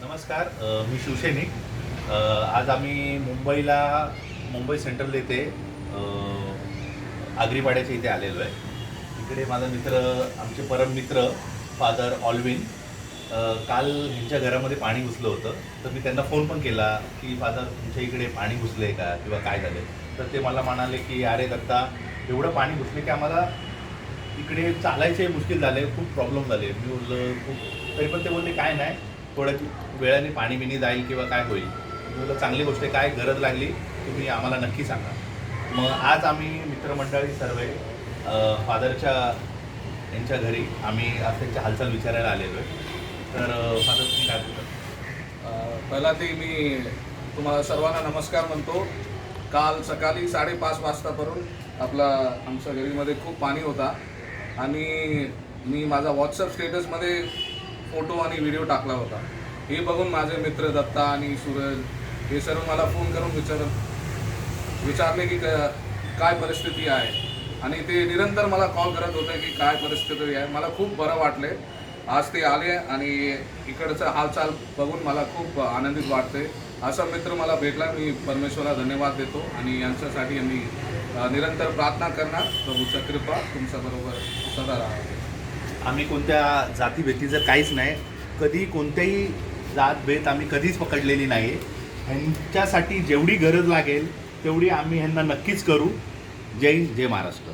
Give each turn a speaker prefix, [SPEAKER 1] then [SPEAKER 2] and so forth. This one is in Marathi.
[SPEAKER 1] नमस्कार मी शिवसैनिक. आज आम्ही मुंबईला मुंबई सेंट्रल येथे आगरीवाड्याच्या आगरीपाड्याच्या इथे आलेलो आहे. इकडे माझा मित्र आमचे परम मित्र फादर ऑलविन काल ह्यांच्या घरामध्ये पाणी घुसलं होतं. तर मी त्यांना फोन पण केला की फादर तुमच्या इकडे पाणी घुसलं आहे का किंवा काय झालं तर ते मला म्हणाले की अरे दत्ता एवढं पाणी घुसले की आम्हाला इकडे चालायचे मुश्किल झाले खूप प्रॉब्लेम झाले. मी बोललं खूप. तरी पण ते बोलले काय नाही थोड्या वेळाने पाणी बिणी जाईल किंवा काय होईल. तुम्हाला चांगली गोष्ट आहे. काय गरज लागली तुम्ही आम्हाला नक्की सांगा. मग आज आम्ही मित्रमंडळी सर्व फादरच्या यांच्या घरी आम्ही आज त्यांची हालचाल विचारायला आलेलो आहे. तर फादर तुम्ही काय बोलता?
[SPEAKER 2] पहिला ते मी तुम्हाला सर्वांना नमस्कार म्हणतो. काल सकाळी साडेपाच वाजतापर्यंत आपला आमच्या घरीमध्ये खूप पाणी होता. आणि मी माझा व्हॉट्सअप स्टेटसमध्ये फोटो आणि व्हिडिओ टाकला होता. हे बघून माझे मित्र दत्ता आणि सूरज हे सर्व मला फोन करून विचार विचारले की क- काय परिस्थिती आहे? आणि ते निरंतर मला कॉल करत होते की काय परिस्थिती आहे. मला खूप बरं वाटले. आज ते आले आणि इकडचं हालचाल बघून मला खूप आनंदित वाटते. असा मित्र मला भेटला. मी परमेश्वराला धन्यवाद देतो आणि यांच्यासाठी मी निरंतर प्रार्थना करणार. प्रभूच्या कृपा तुमच्याबरोबर सदा राहा
[SPEAKER 1] आम्ही कोणत्या जातीभेतीचं काहीच नाही. कधी कोणत्याही जातभेद आम्ही कधीच पकडलेली नाही. ह्यांच्यासाठी जेवढी गरज लागेल तेवढी आम्ही ह्यांना नक्कीच करू. जय हिंद, जय महाराष्ट्र.